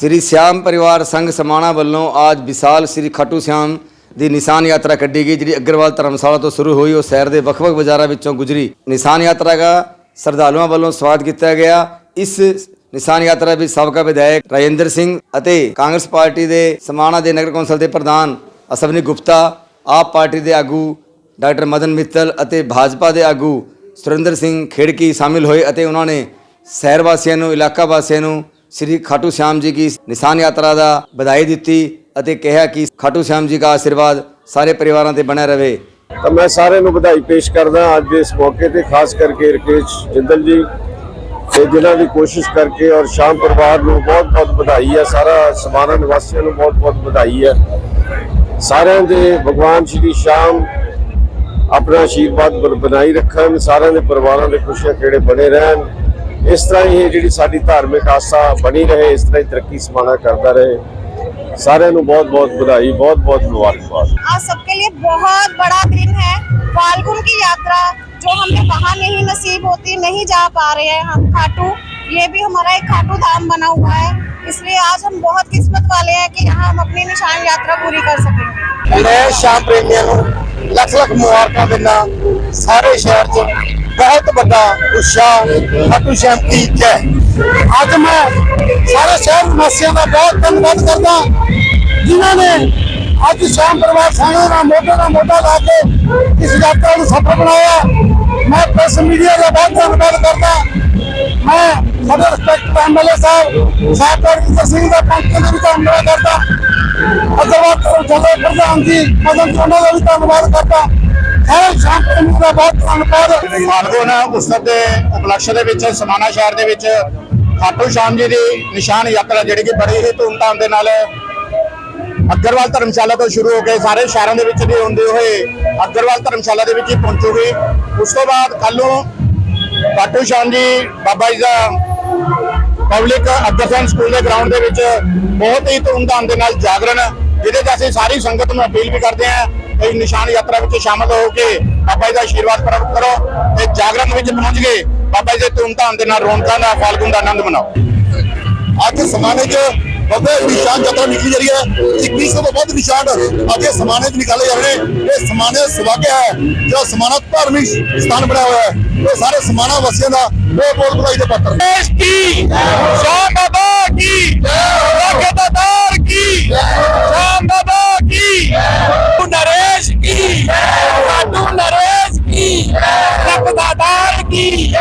ਸ੍ਰੀ ਸਿਆਮ ਪਰਿਵਾਰ ਸੰਘ ਸਮਾਣਾ ਵੱਲੋਂ ਅੱਜ ਵਿਸਾਲ ਸ੍ਰੀ ਖਾਟੂ ਸਿਆਮ ਦੀ ਨਿਸ਼ਾਨ ਯਾਤਰਾ ਕੱਢੀ ਗਈ, ਜਿਹੜੀ ਅਗਰਵਾਲ ਧਰਮਸ਼ਾਲਾ ਤੋਂ ਸ਼ੁਰੂ ਹੋਈ, ਉਹ ਸ਼ਹਿਰ ਦੇ ਵੱਖ-ਵੱਖ ਬਾਜ਼ਾਰਾਂ ਵਿੱਚੋਂ ਗੁਜ਼ਰੀ। ਨਿਸ਼ਾਨ ਯਾਤਰਾ ਦਾ ਸ਼ਰਧਾਲੂਆਂ ਵੱਲੋਂ ਸਵਾਗਤ ਕੀਤਾ ਗਿਆ। ਇਸ ਨਿਸ਼ਾਨ ਯਾਤਰਾ ਵਿੱਚ ਸਾਬਕਾ ਵਿਧਾਇਕ ਰਾਜਿੰਦਰ ਸਿੰਘ ਅਤੇ ਕਾਂਗਰਸ ਪਾਰਟੀ ਦੇ ਸਮਾਣਾ ਦੇ ਨਗਰ ਕੌਂਸਲ ਦੇ ਪ੍ਰਧਾਨ ਅਸਵਨੀ ਗੁਪਤਾ, ਆਪ ਪਾਰਟੀ ਦੇ ਆਗੂ ਡਾਕਟਰ ਮਦਨ ਮਿੱਤਲ ਅਤੇ ਭਾਜਪਾ ਦੇ ਆਗੂ ਸੁਰਿੰਦਰ ਸਿੰਘ ਖੇੜਕੀ ਸ਼ਾਮਿਲ ਹੋਏ ਅਤੇ ਉਹਨਾਂ ਨੇ ਸ਼ਹਿਰ ਵਾਸੀਆਂ ਨੂੰ, ਇਲਾਕਾ ਵਾਸੀਆਂ ਨੂੰ ਸ੍ਰੀ ਖਾਟੂ ਸ਼ਾਮ ਜੀ ਕੀ ਨਿਸ਼ਾਨ ਯਾਤਰਾ ਦਾ ਵਧਾਈ ਦਿੱਤੀ ਅਤੇ ਕਿਹਾ ਕਿ ਖਾਟੂ ਸ਼ਾਮ ਜੀ ਦਾ ਆਸ਼ੀਰਵਾਦ ਸਾਰੇ ਪਰਿਵਾਰਾਂ ਤੇ ਬਣਿਆ ਰਹੇ ਤਾਂ ਮੈਂ ਸਾਰਿਆਂ ਨੂੰ ਵਧਾਈ ਪੇਸ਼ ਕਰਦਾ ਅੱਜ ਦੇ ਇਸ ਮੌਕੇ ਤੇ, ਖਾਸ ਕਰਕੇ ਰਕੇਸ਼ ਜਿੰਦਲ ਜੀ, ਤੇ ਜਿਨ੍ਹਾਂ ਦੀ ਕੋਸ਼ਿਸ਼ ਕਰਕੇ ਔਰ ਸ਼ਾਮ ਪਰਿਵਾਰ ਨੂੰ ਬਹੁਤ ਬਹੁਤ ਵਧਾਈ ਹੈ। ਸਾਰਾ ਸਮਾਣਾ ਨਿਵਾਸੀਆਂ ਨੂੰ ਬਹੁਤ ਬਹੁਤ ਵਧਾਈ ਹੈ। ਸਾਰਿਆਂ ਦੇ ਭਗਵਾਨ ਸ਼੍ਰੀ ਸ਼ਾਮ ਆਪਣਾ ਆਸ਼ੀਰਵਾਦ ਬਣਾਈ ਰੱਖਣ, ਸਾਰਿਆਂ ਦੇ ਪਰਿਵਾਰਾਂ ਦੇ ਖੁਸ਼ੀਆਂ ਕਿਹੜੇ ਬਣੇ ਰਹਿਣ। ਇਸ ਤਰ੍ਹਾਂ ਹੀ ਇਹ ਜਿਹੜੀ ਸਾਡੀ ਧਾਰਮਿਕ ਆਸਾ ਬਣੀ ਰਹੇ ਇਸ ਤਰ੍ਹਾਂ ਹੀ ਤਰੱਕੀ ਸਮਾਣਾ ਕਰਦਾ ਰਹੇ ਸਾਰਿਆਂ ਨੂੰ ਬਹੁਤ ਬਹੁਤ ਵਧਾਈ ਬਹੁਤ ਬਹੁਤ ਮੁਬਾਰਕਬਾਦ आज सबके लिए बहुत बड़ा दिन है फाल्गुन की यात्रा जो हमें वहाँ नहीं नसीब होती नहीं जा पा रहे हैं हम खाटू ये भी हमारा एक खाटू धाम बना हुआ है इसलिए आज हम बहुत किस्मत वाले हैं कि यहाँ हम अपनी निशान यात्रा पूरी कर सकेंगे ਮੈਂ ਸ਼ਾਮ ਪ੍ਰੇਮੀਆਂ ਨੂੰ ਲੱਖ ਲੱਖ ਮੁਬਾਰਕਾਂ ਦਿੰਦਾ ਸਾਰੇ ਸ਼ਹਿਰ 'ਚ ਬਹੁਤ ਵੱਡਾ ਉਤਸ਼ਾਹ ਖਾਟੂ ਸ਼ਾਮ ਕੀ ਜੈ ਅੱਜ ਮੈਂ ਸਾਰੇ ਸ਼ਹਿਰ ਵਾਸੀਆਂ ਦਾ ਬਹੁਤ ਧੰਨਵਾਦ ਕਰਦਾ ਜਿਨ੍ਹਾਂ ਨੇ ਅੱਜ ਸ਼ਾਮ ਪਰਿਵਾਰ ਸਾਣੇ ਨਾਲ ਮੋਢੇ ਨਾਲ ਮੋਢਾ ਲਾ ਕੇ ਇਸ ਯਾਤਰਾ ਨੂੰ ਸਫਲ ਬਣਾਇਆ ਮੈਂ ਪ੍ਰੈਸ ਮੀਡੀਆ ਦਾ ਬਹੁਤ ਧੰਨਵਾਦ ਕਰਦਾ ਮੈਂ ਸਾਡੇ ਰਿਸਪੈਕਟ ਐਮਐਲਏ ਸਾਹਿਬ ਸਾਹਿਬ ਜੀ ਸਿੰਘ ਦਾ ਪੰਕਜ ਦਾ ਵੀ ਧੰਨਵਾਦ ਕਰਦਾ ਅਗਰਵਾਲ ਜਲੇ ਪ੍ਰਧਾਨ ਜੀ ਮਦਨ ਚੋਨਾ ਦਾ ਵੀ ਧੰਨਵਾਦ ਕਰਦਾ ਹਰ ਸ਼ਾਮ ਦਾ ਬਹੁਤ ਧੰਨਵਾਦ ਫਾਲਗੁਨ ਉਤਸਵ ਦੇ ਉਪਲਕਸ਼ ਦੇ ਵਿੱਚ, ਸਮਾਣਾ ਸ਼ਹਿਰ ਦੇ ਵਿੱਚ ਖਾਟੂ ਸ਼ਾਮ ਜੀ ਦੀ ਨਿਸ਼ਾਨ ਯਾਤਰਾ ਜਿਹੜੀ ਕਿ ਬੜੀ ਹੀ ਧੂਮਧਾਮ ਦੇ ਨਾਲ ਅਗਰਵਾਲ ਧਰਮਸ਼ਾਲਾ ਤੋਂ ਸ਼ੁਰੂ ਹੋ ਕੇ ਸਾਰੇ ਸ਼ਹਿਰਾਂ ਦੇ ਵਿੱਚ ਦੀ ਹੁੰਦੇ ਹੋਏ ਅਗਰਵਾਲ ਧਰਮਸ਼ਾਲਾ ਦੇ ਵਿੱਚ ਹੀ ਪਹੁੰਚੂਗੀ। ਉਸ ਤੋਂ ਬਾਅਦ ਕੱਲੋਂ ਖਾਟੂ ਸ਼ਾਮ ਜੀ ਬਾਬਾ ਜੀ ਦਾ ਪਬਲਿਕ ਅਗਰਸੈਨ ਸਕੂਲ ਦੇ ਗਰਾਊਂਡ ਦੇ ਵਿੱਚ ਬਹੁਤ ਹੀ ਧੂਮਧਾਮ ਦੇ ਨਾਲ ਜਾਗਰਣ, ਜਿਹਦੇ 'ਚ ਅਸੀਂ ਸਾਰੀ ਸੰਗਤ ਨੂੰ ਅਪੀਲ ਵੀ ਕਰਦੇ ਹਾਂ ਕਿ ਨਿਸ਼ਾਨ ਯਾਤਰਾ ਵਿੱਚ ਸ਼ਾਮਲ ਹੋ ਕੇ ਬਾਬਾ ਜੀ ਦਾ ਆਸ਼ੀਰਵਾਦ ਪ੍ਰਾਪਤ ਕਰੋ ਤੇ ਜਾਗਰਣ ਵਿੱਚ ਪਹੁੰਚ ਕੇ ਬਾਬਾ ਜੀ ਦੇ ਧੂਮਧਾਮ ਦੇ ਨਾਲ ਰੌਣਕਾਂ ਦਾ ਫਾਲਗੁਨ ਦਾ ਆਨੰਦ ਮਨਾਓ। ਅੱਜ ਸਮਾਨੇ 'ਚ ਬੱਬੇ ਨਿਸ਼ਾਨ ਯਾਤਰਾ ਨਿਕਲੀ ਜਾ ਰਹੀ ਹੈ। 2100 ਤੋਂ ਵੱਧ ਨਿਸ਼ਾਨ ਅੱਗੇ ਸਮਾਨੇ 'ਚ ਨਿਕਾਲੇ ਜਾ ਰਹੇ ਨੇ। ਇਹ ਸਮਾਨੇ ਸੁਭਾਗਿਆ ਹੈ। ਜੋ ਸਮਾਨਾ ਧਾਰਮਿਕ ਸਥਾਨ ਬਣਿਆ ਹੋਇਆ ਹੈ ਇਹ ਸਾਰੇ ਸਮਾਨਾ ਵਾਸੀਆਂ ਦਾ ਬਹੁਤ ਬਹੁਤ ਵਧਾਈ ਦੇ ਪਾਤਰ ਦੇਸ਼ ਕੀ ਸ਼ਾਨ ਬਾਬਾ ਕੀ ਰਕਤਦਾਰ ਕੀ ਸ਼ਾਨ ਬਾਬਾ ਕੀ ਨਰੇਸ਼ ਕੀ ਸਾਡੂ ਨਰੇਸ਼ ਕੀ ਰਕਤਦਾਰ ਕੀ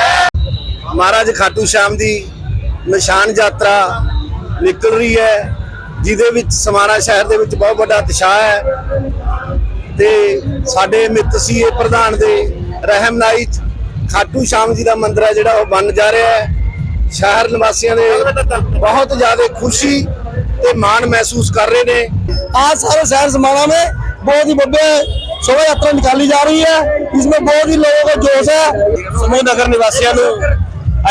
ਮਹਾਰਾਜ ਖਾਟੂ ਸ਼ਾਮ ਦੀ ਨਿਸ਼ਾਨ ਯਾਤਰਾ ਨਿਕਲ ਰਹੀ ਹੈ ਜਿਹਦੇ ਵਿੱਚ ਸਮਾਣਾ ਸ਼ਹਿਰ ਦੇ ਵਿੱਚ ਬਹੁਤ ਵੱਡਾ ਉਤਸ਼ਾਹ ਹੈ ਤੇ ਸਾਡੇ ਮਿੱਤ ਸੀ ਇਹ ਪ੍ਰਧਾਨ ਦੇ ਰਹਿਮਨਾਈ 'ਚ ਖਾਟੂ ਸ਼ਾਮ ਜੀ ਦਾ ਮੰਦਿਰ ਹੈ ਜਿਹੜਾ ਉਹ ਬਣ ਜਾ ਰਿਹਾ ਹੈ ਸ਼ਹਿਰ ਨਿਵਾਸੀਆਂ ਦੇ ਬਹੁਤ ਜ਼ਿਆਦਾ ਖੁਸ਼ੀ ਤੇ ਮਾਣ ਮਹਿਸੂਸ ਕਰ ਰਹੇ ਨੇ आज सारे शहर समाना में बहुत ही भव्य शोभा यात्रा निकाली जा रही है इसमें बहुत ही लोगों का जोश है ਸਮੂਹ ਨਗਰ ਨਿਵਾਸੀਆਂ ਨੂੰ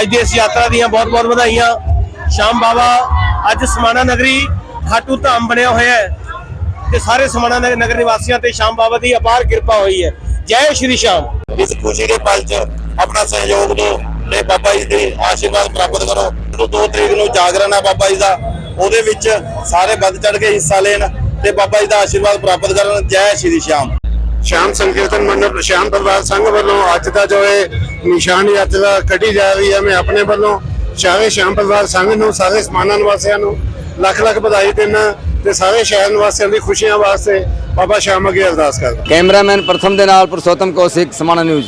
ਅੱਜ ਦੀ ਇਸ ਯਾਤਰਾ ਦੀਆਂ ਬਹੁਤ-ਬਹੁਤ ਵਧਾਈਆਂ। ਸ਼ਾਮ ਬਾਬਾ, ਅੱਜ ਸਮਾਣਾ ਨਗਰੀ ਖਾਟੂ ਧਾਮ ਬਣਿਆ ਹੋਇਆ ਹੈ ਤੇ ਸਾਰੇ ਸਮਾਣਾ ਨਗਰ ਨਿਵਾਸੀਆਂ ਤੇ ਸ਼ਾਮ ਬਾਬਾ ਦੀ ਅਪਾਰ ਕਿਰਪਾ ਹੋਈ ਹੈ। ਜੈ ਸ਼੍ਰੀ ਸ਼ਾਮ। ਇਸ ਖੁਸ਼ੀ ਦੇ ਪਲ 'ਚ ਆਪਣਾ ਸਹਿਯੋਗ ਦਿਓ ਤੇ ਬਾਬਾ ਜੀ ਦੇ ਆਸ਼ੀਰਵਾਦ ਪ੍ਰਾਪਤ ਕਰੋ। ਜਦੋਂ 2 ਤਰੀਕ ਨੂੰ ਜਾਗਰਣ ਹੈ ਬਾਬਾ ਜੀ ਦਾ, ਉਹਦੇ ਵਿੱਚ ਸਾਰੇ ਵੱਧ ਚੜ ਕੇ ਹਿੱਸਾ ਲੈਣ ਤੇ ਬਾਬਾ ਜੀ ਦਾ ਆਸ਼ੀਰਵਾਦ ਪ੍ਰਾਪਤ ਕਰਨ। ਜੈ ਸ਼੍ਰੀ ਸ਼ਾਮ। ਸ਼ਾਮ ਸੰਕੀਰਤਨ ਮੰਡਲ ਸ਼ਾਮ ਪਰਿਵਾਰ ਸੰਘ ਵੱਲੋਂ ਅੱਜ ਦਾ ਜੋ ਇਹ ਨਿਸ਼ਾਨ ਯਾਤਰਾ ਕੱਢੀ ਜਾ ਰਹੀ ਹੈ, ਮੈਂ ਆਪਣੇ ਵੱਲੋਂ ਸਾਰੇ ਸ਼ਾਮ ਪਰਿਵਾਰ ਸੰਘ ਨੂੰ, ਸਾਰੇ ਸਮਾਨਾ ਨਿਵਾਸੀਆਂ ਨੂੰ ਲੱਖ ਲੱਖ ਵਧਾਈ ਦਿੰਦਾ ਤੇ ਸਾਰੇ ਸ਼ਹਿਰ ਨਿਵਾਸੀਆਂ ਦੀ ਖੁਸ਼ੀਆਂ ਵਾਸਤੇ ਬਾਬਾ ਸ਼ਾਮ ਅੱਗੇ ਅਰਦਾਸ ਕਰਦਾ। ਕੈਮਰਾਮੈਨ ਪ੍ਰਥਮ ਦੇ ਨਾਲ ਪੁਰਸ਼ੋਤਮ ਕੌਸ਼ਿਕ, ਸਮਾਣਾ ਨਿਊਜ਼।